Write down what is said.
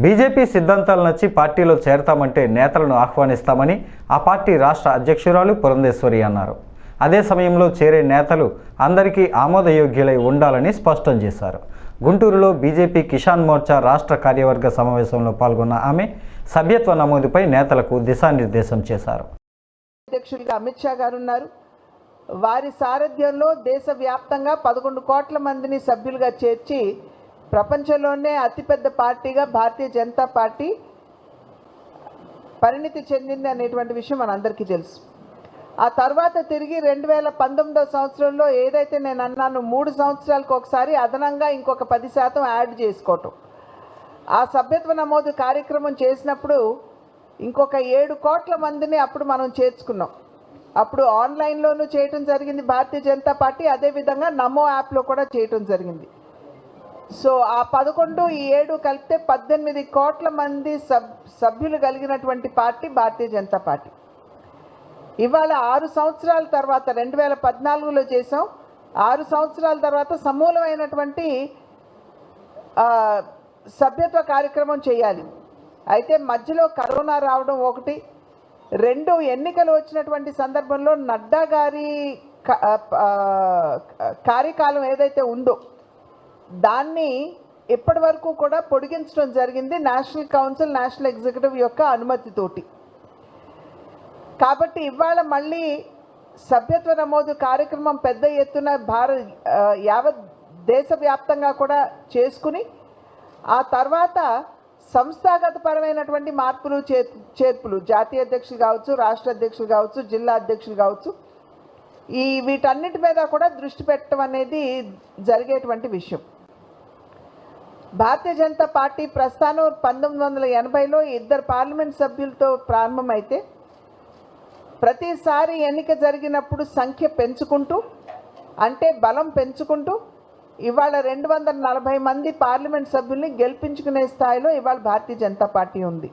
BJP సిద్ధాంతాలు నచ్చి పార్టీలో చేరతామంటే నేతలను ఆహ్వానిస్తామని ఆ పార్టీ రాష్ట్ర అధ్యక్షురాలు పురంధేశ్వరి అన్నారు. అదే సమయంలో చేరే నేతలు అందరికీ ఆమోదయోగ్యులై ఉండాలని స్పష్టం చేశారు. గుంటూరులో బీజేపీ కిసాన్ మోర్చా రాష్ట్ర కార్యవర్గ సమావేశంలో పాల్గొన్న ఆమె సభ్యత్వ నమోదుపై నేతలకు దిశానిర్దేశం చేశారు. అధ్యక్షులుగా అమిత్ షా గారు ఉన్నారు వారి సారథ్యంలో దేశవ్యాప్తంగా పదకొండు కోట్ల మందిని సభ్యులుగా చేర్చి ప్రపంచంలోనే అతిపెద్ద పార్టీగా భారతీయ జనతా పార్టీ పరిణితి చెందింది అనేటువంటి విషయం మనందరికీ తెలుసు. ఆ తర్వాత తిరిగి రెండు వేల పంతొమ్మిదో సంవత్సరంలో ఏదైతే నేను అన్నాను మూడు సంవత్సరాలకు ఒకసారి అదనంగా ఇంకొక పది శాతం యాడ్ చేసుకోవటం. ఆ సభ్యత్వ నమోదు కార్యక్రమం చేసినప్పుడు ఇంకొక ఏడు కోట్ల మందిని అప్పుడు మనం చేర్చుకున్నాం. అప్పుడు ఆన్లైన్లోనూ చేయటం జరిగింది భారతీయ జనతా పార్టీ అదేవిధంగా నమో యాప్లో కూడా చేయటం జరిగింది. సో ఆ పదకొండు ఈ ఏడు కలిపితే పద్దెనిమిది కోట్ల మంది సబ్ సభ్యులు కలిగినటువంటి పార్టీ భారతీయ జనతా పార్టీ. ఇవాళ ఆరు సంవత్సరాల తర్వాత రెండు వేల పద్నాలుగులో చేసాం ఆరు సంవత్సరాల తర్వాత సమూలమైనటువంటి సభ్యత్వ కార్యక్రమం చేయాలి. అయితే మధ్యలో కరోనా రావడం ఒకటి. రెండు ఎన్నికలు వచ్చినటువంటి సందర్భంలో నడ్డా గారి కార్యకాలం ఏదైతే ఉందో దాన్ని ఇప్పటి వరకు కూడా పొడిగించడం జరిగింది నేషనల్ కౌన్సిల్ నేషనల్ ఎగ్జిక్యూటివ్ యొక్క అనుమతితోటి కాబట్టి ఇవాళ మళ్ళీ సభ్యత్వ నమోదు కార్యక్రమం పెద్ద ఎత్తున భారత్ యావత్ దేశవ్యాప్తంగా కూడా చేసుకుని ఆ తర్వాత సంస్థాగత పరమైనటువంటి మార్పులు చే- చేర్పులు జాతీయ అధ్యక్షులు కావచ్చు రాష్ట్ర అధ్యక్షులు కావచ్చు జిల్లా అధ్యక్షులు కావచ్చు ఈ వీటన్నిటి మీద కూడా దృష్టి పెట్టడం అనేది జరిగేటువంటి విషయం. భారతీయ జనతా పార్టీ ప్రస్థానం పంతొమ్మిది వందల ఎనభైలో ఇద్దరు పార్లమెంట్ సభ్యులతో ప్రారంభమైతే ప్రతిసారి ఎన్నిక జరిగినప్పుడు సంఖ్య పెంచుకుంటూ అంటే బలం పెంచుకుంటూ ఇవాళ రెండు వందల నలభై మంది పార్లమెంట్ సభ్యుల్ని గెలిపించుకునే స్థాయిలో ఇవాళ భారతీయ జనతా పార్టీ ఉంది.